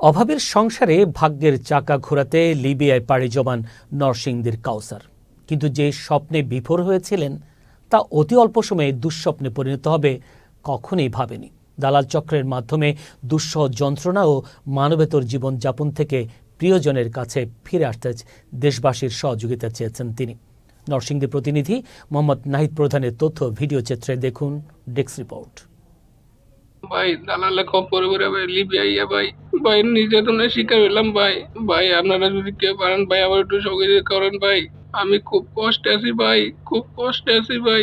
অভাবের সংসারে ভাগ্যের চাকা ঘোরাতে লিবিয়ায় পাড়ি জমান নরসিংদীর কাউসার। কিন্তু যে স্বপ্নে বিফোর হয়েছিলেন, তা অতি অল্প সময়ে দুঃস্বপ্নে পরিণত হবে কখনোই ভাবেনি। দালাল চক্রের মাধ্যমে দুঃসহ যন্ত্রণা ও মানবেতর জীবনযাপন থেকে প্রিয়জনের কাছে ফিরে আসতে দেশবাসীর সহযোগিতা চেয়েছেন তিনি। নরসিংদী প্রতিনিধি মোহাম্মদ নাহিদ প্রধানের তথ্য, ভিডিও চিত্রে দেখুন ডেস্ক রিপোর্ট। ভাই দালালে খবর করে ভাই লিবিয়া ইয়া ভাই। ভাই, নির্যাতনের শিকার হইলাম ভাই। ভাই, আপনারা যদি কেউ পারেন ভাই, আমার একটু সহযোগিতা করেন ভাই। আমি খুব কষ্টে আছি ভাই, খুব কষ্টে আছি ভাই।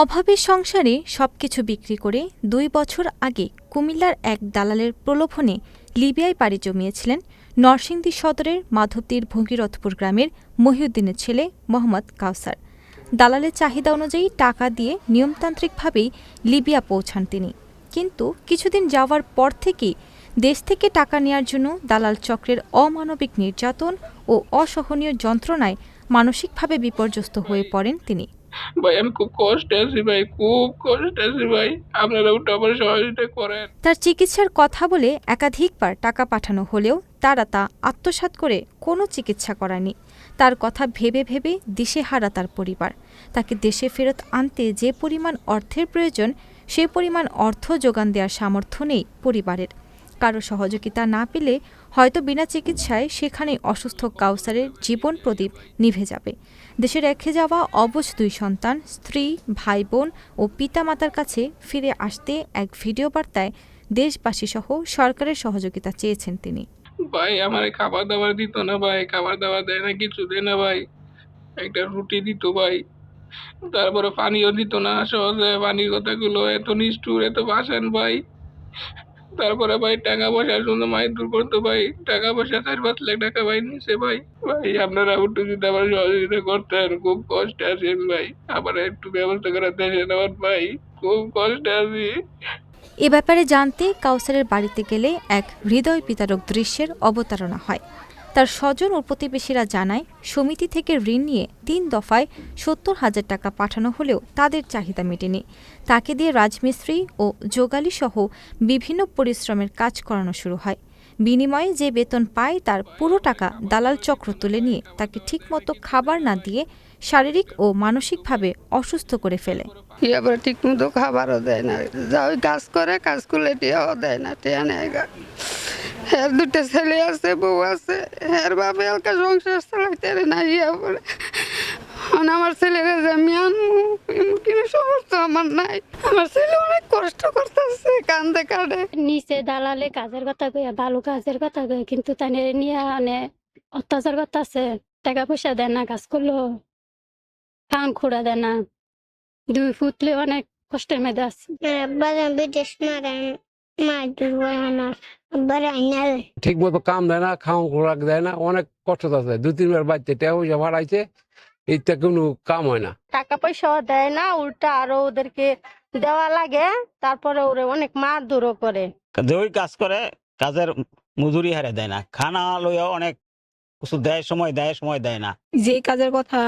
অভাবের সংসারে সবকিছু বিক্রি করে দুই বছর আগে কুমিল্লার এক দালালের প্রলোভনে লিবিয়ায় পাড়ি জমিয়েছিলেন নরসিংদী সদরের মাধবদীর ভঙ্গিরথপুর গ্রামের মহিউদ্দিনের ছেলে মোহাম্মদ কাউসার। দালালের চাহিদা অনুযায়ী টাকা দিয়ে নিয়মতান্ত্রিকভাবেই লিবিয়া পৌঁছান তিনি। কিন্তু কিছুদিন যাওয়ার পর থেকেই দেশ থেকে টাকা নেয়ার জন্য দালাল চক্রের অমানবিক নির্যাতন ও অসহনীয় যন্ত্রণায় মানসিকভাবে বিপর্যস্ত হয়ে পড়েন তিনি। ভাই আমি খুব কষ্টে আছি ভাই খুব কষ্টে আছি ভাই। আপনারা আমার সহযোগিতা করেন। তার চিকিৎসার কথা বলে একাধিকবার টাকা পাঠানো হলেও তারা তা আত্মসাৎ করে কোনো চিকিৎসা করায়নি। তার কথা ভেবে ভেবে দিশেহারা তার পরিবার। তাকে দেশে ফেরত আনতে যে পরিমাণ অর্থের প্রয়োজন সে পরিমাণ অর্থ যোগান দেওয়ার সামর্থ্য নেই পরিবারের। কারও সহযোগিতা না পেলে হয়তো বিনা চিকিৎসায় সেখানেই অসুস্থ কাউসারের জীবন প্রদীপ নিভে যাবে। দেশে রেখে যাওয়া অবশ দুই সন্তান, স্ত্রী ভাই বোন ও পিতামাতার কাছে ফিরে আসতে এক ভিডিও বার্তায় দেশবাসীসহ সরকারের সহযোগিতা চেয়েছেন তিনি। ভাই, আমার খাবার দাবার দিত না ভাই, খাবার দাবার দেয় না, কিছু দেয় না ভাই। একটা রুটি দিত ভাই। তারপরে পানিও দিত না, সহজে পানির কথাগুলো এত নিষ্ঠুর, এত বাসেন ভাই। তারপরে ভাই টাকা পয়সা শুনে মায়ের দূর করতো ভাই। টাকা পয়সা চার পাঁচ লাখ টাকা ভাই নিছে ভাই। ভাই, আপনারা একটু যদি আমার সহযোগিতা করতেন, খুব কষ্টে আছেন ভাই। আবার একটু ব্যবস্থা করে দেশেন আমার ভাই, খুব কষ্টে আছি। এ ব্যাপারে জানতে কাউসারের বাড়িতে গেলে এক হৃদয় বিতারক দৃশ্যের অবতারণা হয়। তার স্বজন ও প্রতিবেশীরা জানায়, সমিতি থেকে ঋণ নিয়ে তিন দফায় সত্তর হাজার টাকা পাঠানো হলেও তাদের চাহিদা মেটেনি। তাকে দিয়ে রাজমিস্ত্রি ও যোগালি সহ বিভিন্ন পরিশ্রমের কাজ করানো শুরু হয়। বিনিময়ে যে বেতন পায় তার পুরো টাকা দালাল চক্র তুলে নিয়ে তাকে ঠিকমতো খাবার না দিয়ে শারীরিক ও মানসিকভাবে অসুস্থ করে ফেলে। এবার ঠিক মতো খাবারও দেয় না। যা ওই কাজ করে, কাজ করলে টিয়াও দেয় না, টিয়া নেয় গা হ্যার দুটো ছেলে আছে বউ আছে। হ্যার বাপে হালকা সংসার চালাইতে পারে না ইয়া বলে। এখন আমার ছেলেরা যে আমি আনব এমন কোনো সমর্থ আমার নাই। আমার ছেলে অনেক কষ্ট করতেছে কান্দে কাঁদে নিচে দালালে কাজের কথা কয়ে ভালো কাজের কথা কয়ে কিন্তু তানে নিয়ে মানে অত্যাচার করতেছে। টাকা পয়সা দেয় না কাজ করল খান খুঁড়া দেয় না। দুই ফুটলে অনেক কষ্টের মেয়েদের আছে। বিদেশ মারেন। ঠিক মতো কাম দেয় না খাওয়া খোরাক দেয় না অনেক কষ্ট আছে। দু তিনবার বাচ্চা টেয়া পয়সা ভাড়াইছে এইটা কোনো কাম হয় না। টাকা পয়সাও দেয় না উল্টা আরও ওদেরকে দেওয়া লাগে তারপরে ওরে অনেক মারধরও করে। যে ওই কাজ করে কাজের মজুরি হারে দেয় না। খানা লইয়া অনেক কিছু দেয় সময় দেয় সময় দেয় না। যে কাজের কথা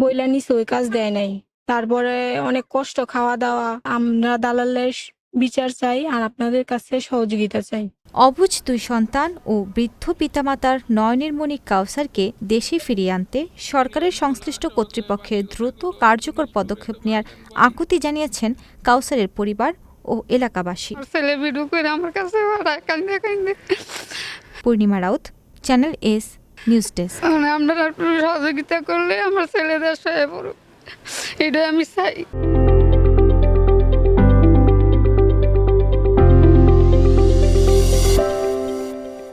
বইলা নিছে ওই কাজ দেয় নাই। তারপরে অনেক কষ্ট খাওয়া দাওয়া আমরা দালালের বিচার চাই আর আপনাদের কাছে সহযোগিতা চাই। অবুজ দুই সন্তান ও বৃদ্ধ পিতামাতার নয়নের মণি কাউসারকে দেশে ফিরিয়ে আনতে সরকারের সংশ্লিষ্ট কর্তৃপক্ষের দ্রুত কার্যকর পদক্ষেপ নেয়ার আকুতি জানিয়েছেন কাউসারের পরিবার ও এলাকাবাসী। আমার ছেলে আমার কাছে Purnima Raut channel S news desk. এখন আপনারা একটু সহযোগিতা করলে আমার ছেলেদের সহায় পড়ুক এটাই আমি চাই।